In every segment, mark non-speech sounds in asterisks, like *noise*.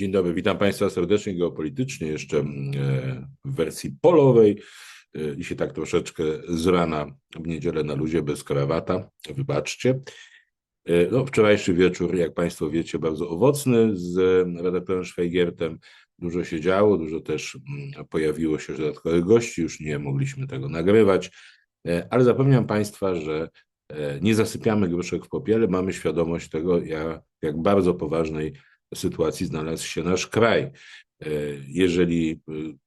Dzień dobry, witam Państwa serdecznie geopolitycznie, jeszcze mm, e, w wersji polowej. E, Dzisiaj tak troszeczkę z rana w niedzielę na luzie bez krawata, wybaczcie. E, No, wczorajszy wieczór, jak Państwo wiecie, bardzo owocny z redaktorem Szwajgiertem. Dużo się działo, dużo też mm, pojawiło się dodatkowych gości, już nie mogliśmy tego nagrywać, ale zapewniam Państwa, że nie zasypiamy gruszek w popiele, mamy świadomość tego, jak, jak bardzo poważnej sytuacji znalazł się nasz kraj. E, Jeżeli y,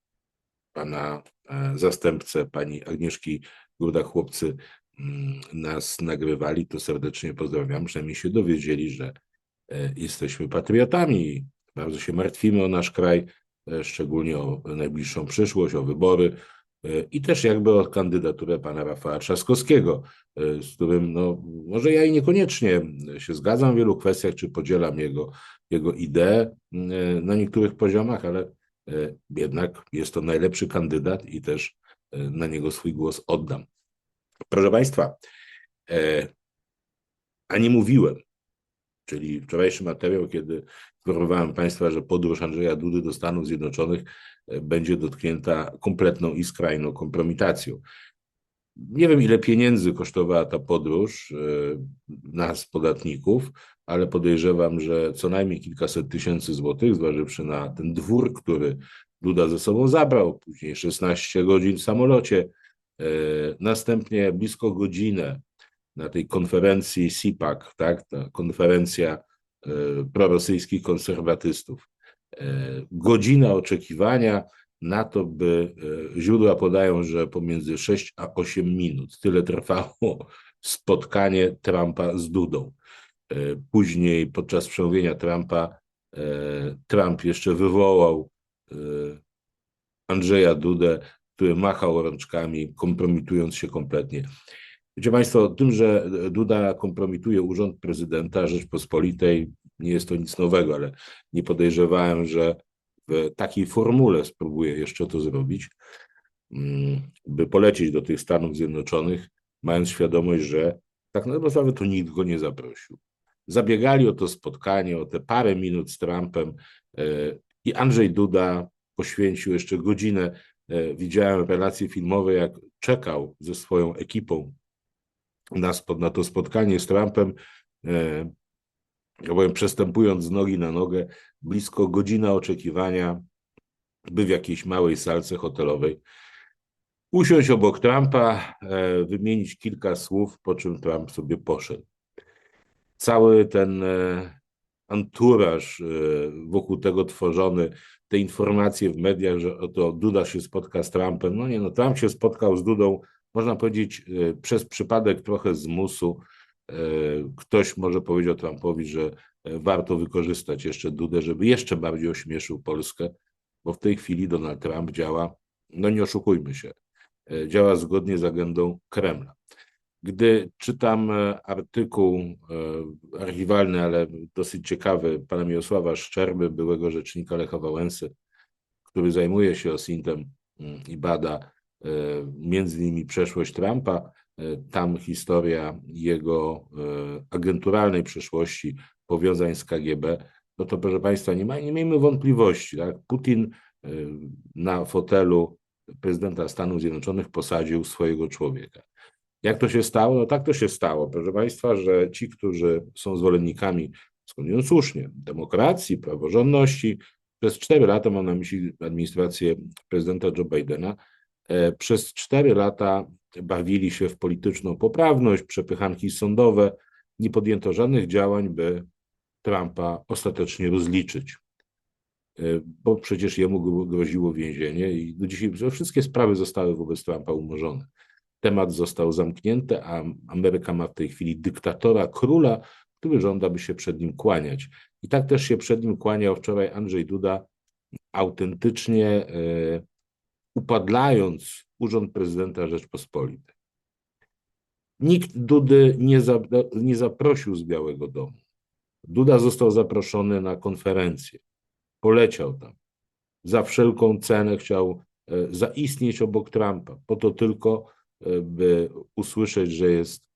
pana e, zastępcę, pani Agnieszki Górda-Chłopcy mm, nas nagrywali, to serdecznie pozdrawiam, przynajmniej się dowiedzieli, że e, jesteśmy patriotami. Bardzo się martwimy o nasz kraj, e, szczególnie o najbliższą przyszłość, o wybory. e, i też jakby o kandydaturę pana Rafała Trzaskowskiego, e, z którym no, może ja i niekoniecznie się zgadzam w wielu kwestiach, czy podzielam jego, jego idee e, na niektórych poziomach, ale e, jednak jest to najlepszy kandydat i też e, na niego swój głos oddam. Proszę Państwa, e, a nie mówiłem, czyli wczorajszy materiał, kiedy informowałem Państwa, że podróż Andrzeja Dudy do Stanów Zjednoczonych e, będzie dotknięta kompletną i skrajną kompromitacją. Nie wiem, ile pieniędzy kosztowała ta podróż e, nas, podatników, ale podejrzewam, że co najmniej kilkaset tysięcy złotych, zważywszy na ten dwór, który Duda ze sobą zabrał, później 16 godzin w samolocie, e, następnie blisko godzinę na tej konferencji CPAC, tak, ta konferencja prorosyjskich konserwatystów. E, Godzina oczekiwania na to, by e, źródła podają, że pomiędzy 6 a 8 minut tyle trwało spotkanie Trumpa z Dudą. E, Później podczas przemówienia Trumpa e, Trump jeszcze wywołał e, Andrzeja Dudę, który machał rączkami, kompromitując się kompletnie. Wiecie Państwo, tym, że Duda kompromituje urząd prezydenta Rzeczpospolitej, nie jest to nic nowego, ale nie podejrzewałem, że w takiej formule spróbuje jeszcze to zrobić, mm, by polecieć do tych Stanów Zjednoczonych, mając świadomość, że tak naprawdę to nikt go nie zaprosił. Zabiegali o to spotkanie, o te parę minut z Trumpem e, i Andrzej Duda poświęcił jeszcze godzinę. e, Widziałem relacje filmowe, jak czekał ze swoją ekipą na, na to spotkanie z Trumpem, e, ja powiem, przestępując z nogi na nogę, blisko godzina oczekiwania, by w jakiejś małej salce hotelowej usiąść obok Trumpa, e, wymienić kilka słów, po czym Trump sobie poszedł. Cały ten e, anturaż wokół tego tworzony, te informacje w mediach, że oto Duda się spotka z Trumpem. No nie, no Trump się spotkał z Dudą, można powiedzieć, e, przez przypadek trochę z musu. E, Ktoś może powiedział Trumpowi, że e, warto wykorzystać jeszcze Dudę, żeby jeszcze bardziej ośmieszył Polskę, bo w tej chwili Donald Trump działa, no nie oszukujmy się, działa zgodnie z agendą Kremla. Gdy czytam artykuł archiwalny, ale dosyć ciekawy pana Mirosława Szczerby, byłego rzecznika Lecha Wałęsy, który zajmuje się OSINT-em mm, i bada między innymi przeszłość Trumpa, e, tam historia jego e, agenturalnej przeszłości, powiązań z KGB, no to proszę Państwa, nie, ma, nie miejmy wątpliwości, tak? Putin e, na fotelu prezydenta Stanów Zjednoczonych posadził swojego człowieka. Jak to się stało? No tak to się stało, proszę Państwa, że ci, którzy są zwolennikami, skądinąd słusznie, demokracji, praworządności, przez cztery lata, mam na myśli administrację prezydenta Joe Bidena, e, przez cztery lata bawili się w polityczną poprawność, przepychanki sądowe, nie podjęto żadnych działań, by Trumpa ostatecznie rozliczyć. E, Bo przecież jemu gro- groziło więzienie i do dzisiaj wszystkie sprawy zostały wobec Trumpa umorzone temat został zamknięty, a Ameryka ma w tej chwili dyktatora, króla, który żąda, by się przed nim kłaniać. I tak też się przed nim kłaniał wczoraj Andrzej Duda, autentycznie e, upadlając urząd prezydenta Rzeczpospolitej. Nikt Dudy nie, za, nie zaprosił z Białego Domu. Duda został zaproszony na konferencję. Poleciał tam. Za wszelką cenę chciał e, zaistnieć obok Trumpa, po to tylko, e, by usłyszeć, że jest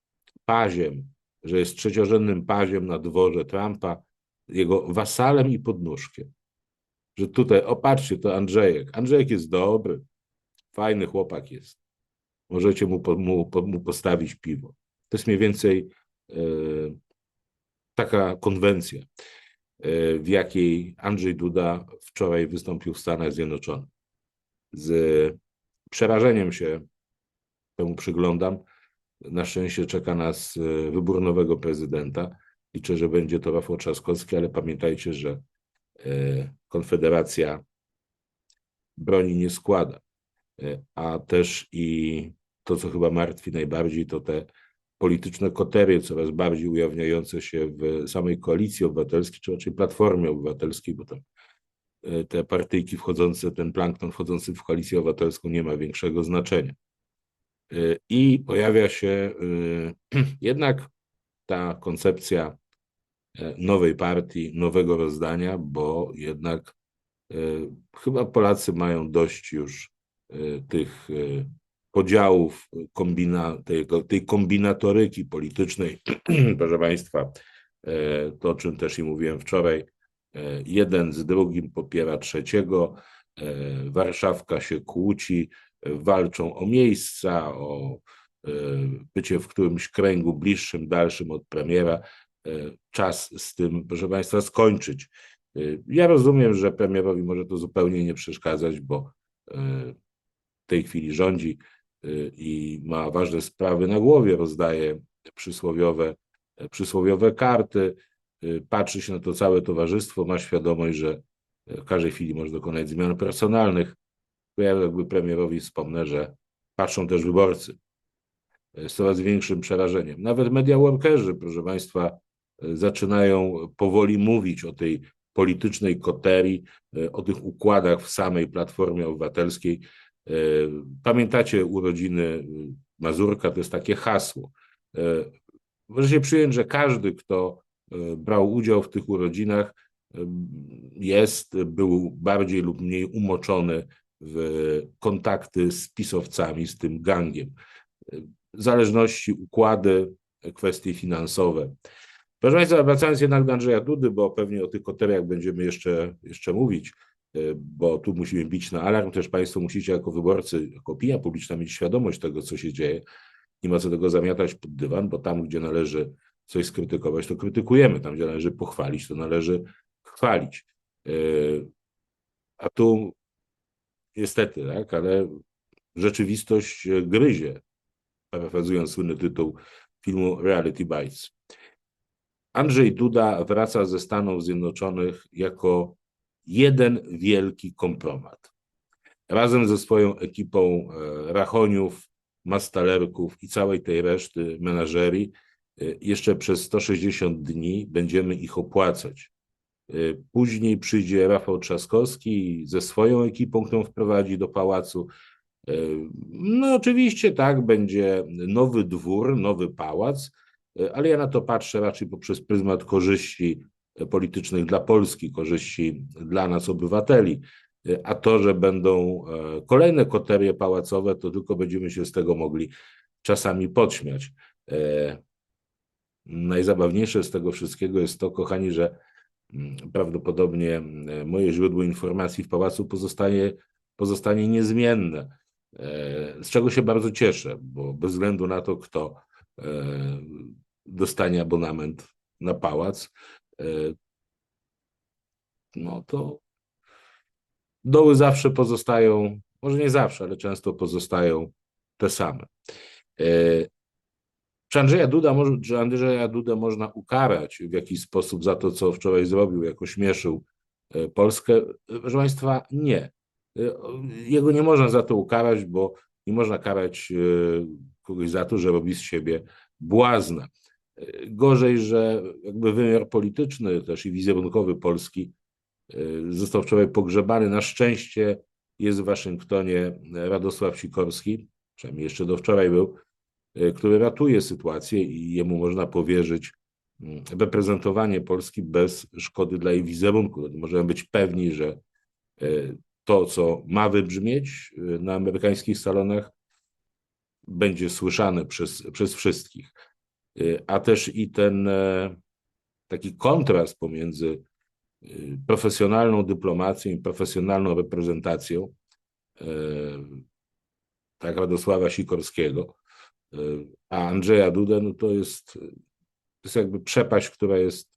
paziem, że jest trzeciorzędnym paziem na dworze Trumpa, jego wasalem i podnóżkiem. że tutaj, opatrzcie, to Andrzejek. Andrzejek jest dobry, fajny chłopak jest. Możecie mu, mu, mu postawić piwo. To jest mniej więcej e, taka konwencja, e, w jakiej Andrzej Duda wczoraj wystąpił w Stanach Zjednoczonych. Z przerażeniem się temu przyglądam. Na szczęście czeka nas e, wybór nowego prezydenta. Liczę, że będzie to Rafał Trzaskowski, ale pamiętajcie, że Konfederacja broni nie składa. E, a też i to, co chyba martwi najbardziej, to te polityczne koterie coraz bardziej ujawniające się w samej koalicji obywatelskiej, czy raczej Platformie Obywatelskiej, bo tam te partyjki wchodzące, ten plankton wchodzący w koalicję obywatelską nie ma większego znaczenia. I pojawia się *clears throat* jednak ta koncepcja e, nowej partii, nowego rozdania, bo jednak e, chyba Polacy mają dość już e, tych podziałów, kombina, tej, tej kombinatoryki politycznej. *clears throat* Proszę Państwa, to o czym też i mówiłem wczoraj, jeden z drugim popiera trzeciego, Warszawka się kłóci, walczą o miejsca, o e, bycie w którymś kręgu bliższym, dalszym od premiera. E, czas z tym, proszę Państwa, skończyć. E, ja rozumiem, że premierowi może to zupełnie nie przeszkadzać, bo w tej chwili rządzi i ma ważne sprawy na głowie, rozdaje przysłowiowe, przysłowiowe karty, patrzy się na to całe towarzystwo, ma świadomość, że w każdej chwili może dokonać zmian personalnych. Ja jakby premierowi wspomnę, że patrzą też wyborcy z coraz większym przerażeniem. Nawet media workerzy, proszę Państwa, zaczynają powoli mówić o tej politycznej koterii, o tych układach w samej Platformie Obywatelskiej. Pamiętacie urodziny Mazurka, to jest takie hasło. Możecie przyjąć, że każdy, kto brał udział w tych urodzinach, jest, był bardziej lub mniej umoczony w kontakty z pisowcami, z tym gangiem. Zależności, układy, kwestie finansowe. Proszę Państwa, wracając jednak do Andrzeja Dudy, bo pewnie o tych koteriach będziemy jeszcze, jeszcze mówić, bo tu musimy bić na alarm. Też Państwo musicie jako wyborcy, jako opinia publiczna mieć świadomość tego, co się dzieje. Nie ma co tego zamiatać pod dywan, bo tam, gdzie należy coś skrytykować, to krytykujemy. Tam, gdzie należy pochwalić, to należy chwalić. A tu Niestety, tak, ale rzeczywistość e, gryzie, parafrazując słynny tytuł filmu Reality Bites. Andrzej Duda wraca ze Stanów Zjednoczonych jako jeden wielki kompromat. Razem ze swoją ekipą e, rachoniów, mastalerków i całej tej reszty menażerii e, jeszcze przez 160 dni będziemy ich opłacać. Y, później przyjdzie Rafał Trzaskowski ze swoją ekipą, którą wprowadzi do pałacu. No, oczywiście tak, będzie nowy dwór, nowy pałac, ale ja na to patrzę raczej poprzez pryzmat korzyści politycznych dla Polski, korzyści dla nas, obywateli. A to, że będą e, kolejne koterie pałacowe, to tylko będziemy się z tego mogli czasami podśmiać. E, najzabawniejsze z tego wszystkiego jest to, kochani, że prawdopodobnie e, moje źródło informacji w pałacu pozostanie, pozostanie niezmienne. Z czego się bardzo cieszę, bo bez względu na to, kto dostanie abonament na pałac, no to doły zawsze pozostają, może nie zawsze, ale często pozostają te same. Czy Andrzeja Duda, czy Andrzeja Duda można ukarać w jakiś sposób za to, co wczoraj zrobił, jako śmieszył e, Polskę? Proszę Państwa, nie. E, jego nie można za to ukarać, bo nie można karać e, kogoś za to, że robi z siebie błazna. Gorzej, że jakby wymiar polityczny też i wizerunkowy Polski został wczoraj pogrzebany. Na szczęście jest w Waszyngtonie Radosław Sikorski, przynajmniej jeszcze do wczoraj był, E, który ratuje sytuację i jemu można powierzyć mm, reprezentowanie Polski bez szkody dla jej wizerunku. Możemy być pewni, że e, to, co ma wybrzmieć e, na amerykańskich salonach, będzie słyszane przez, przez wszystkich. A też i ten taki kontrast pomiędzy y, profesjonalną dyplomacją i profesjonalną reprezentacją e, tak Radosława Sikorskiego, e, a Andrzeja Dudę, no to jest, to jest jakby przepaść, która jest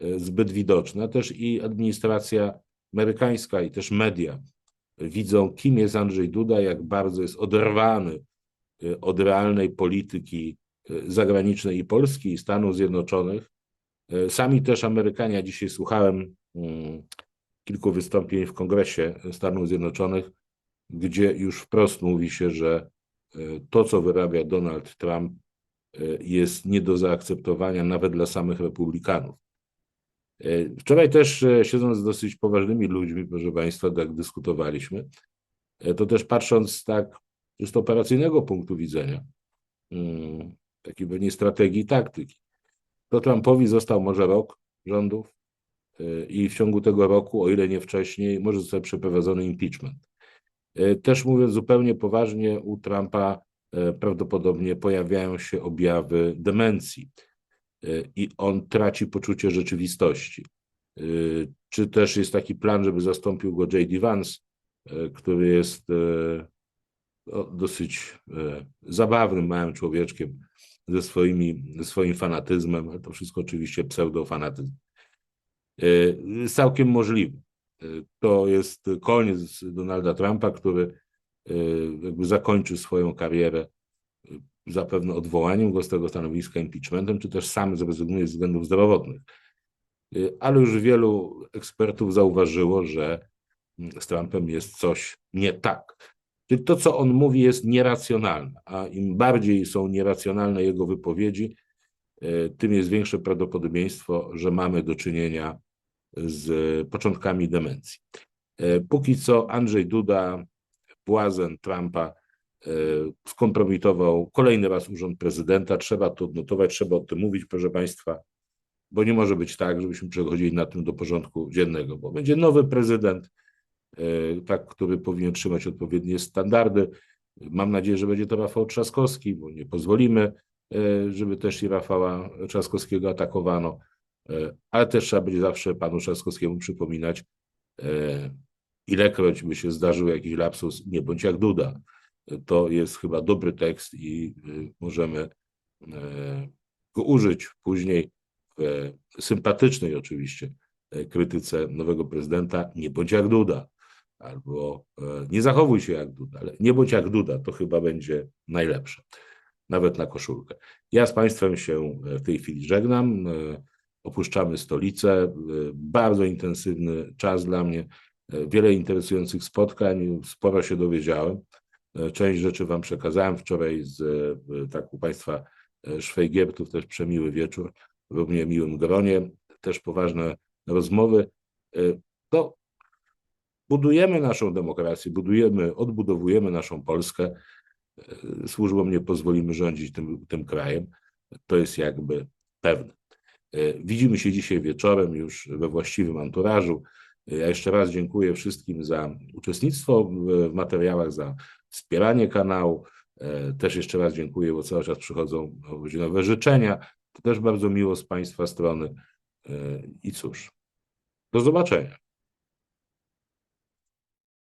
e, zbyt widoczna. Też i administracja amerykańska i też media widzą, kim jest Andrzej Duda, jak bardzo jest oderwany y, od realnej polityki y, zagranicznej i Polski, i Stanów Zjednoczonych. Y, Sami też Amerykanie, dzisiaj słuchałem mm, kilku wystąpień w Kongresie Stanów Zjednoczonych, gdzie już wprost mówi się, że to, co wyrabia Donald Trump, jest nie do zaakceptowania nawet dla samych republikanów. E, Wczoraj też e, siedząc z dosyć poważnymi ludźmi, proszę Państwa, tak dyskutowaliśmy, e, to też patrząc tak z operacyjnego punktu widzenia, mm, takiej pewnie strategii i taktyki, to Trumpowi został może rok rządów i w ciągu tego roku, o ile nie wcześniej, może zostać przeprowadzony impeachment. Też mówiąc zupełnie poważnie, u Trumpa prawdopodobnie pojawiają się objawy demencji i on traci poczucie rzeczywistości. Czy też jest taki plan, żeby zastąpił go J.D. Vance, który jest dosyć zabawnym, małym człowieczkiem ze swoimi, swoim fanatyzmem, to wszystko oczywiście pseudofanatyzm. Jest całkiem możliwe. To jest koniec Donalda Trumpa, który jakby zakończy swoją karierę zapewne odwołaniem go z tego stanowiska, impeachmentem, czy też sam zrezygnuje ze względów zdrowotnych. Ale już wielu ekspertów zauważyło, że z Trumpem jest coś nie tak. Czyli to, co on mówi, jest nieracjonalne, a im bardziej są nieracjonalne jego wypowiedzi, y, tym jest większe prawdopodobieństwo, że mamy do czynienia z początkami demencji. Y, Póki co Andrzej Duda, błazen Trumpa, E, skompromitował kolejny raz urząd prezydenta. Trzeba to odnotować, trzeba o tym mówić, proszę Państwa, bo nie może być tak, żebyśmy przechodzili na tym do porządku dziennego, bo będzie nowy prezydent, e, tak, który powinien trzymać odpowiednie standardy. Mam nadzieję, że będzie to Rafał Trzaskowski, bo nie pozwolimy, e, żeby też i Rafała Trzaskowskiego atakowano, ale też trzeba będzie zawsze panu Trzaskowskiemu przypominać, ilekroć by się zdarzył jakiś lapsus, nie bądź jak Duda to jest chyba dobry tekst i możemy e, go użyć później w sympatycznej oczywiście e, krytyce nowego prezydenta. Nie bądź jak Duda, albo e, nie zachowuj się jak Duda, ale nie bądź jak Duda, to chyba będzie najlepsze, nawet na koszulkę. Ja z Państwem się w tej chwili żegnam. Opuszczamy stolicę. Bardzo intensywny czas dla mnie. Wiele interesujących spotkań, sporo się dowiedziałem. E, część rzeczy Wam przekazałem wczoraj z e, tak u Państwa e, Szwejgiertów, też przemiły wieczór w równie miłym gronie, też poważne rozmowy. To budujemy naszą demokrację, budujemy, odbudowujemy naszą Polskę. Służbom nie pozwolimy rządzić tym, tym krajem. To jest jakby pewne. Widzimy się dzisiaj wieczorem już we właściwym anturażu. Ja jeszcze raz dziękuję wszystkim za uczestnictwo w materiałach, za wspieranie kanału. E, też jeszcze raz dziękuję, bo cały czas przychodzą nowe życzenia. To też bardzo miło z Państwa strony. E, I cóż, do zobaczenia.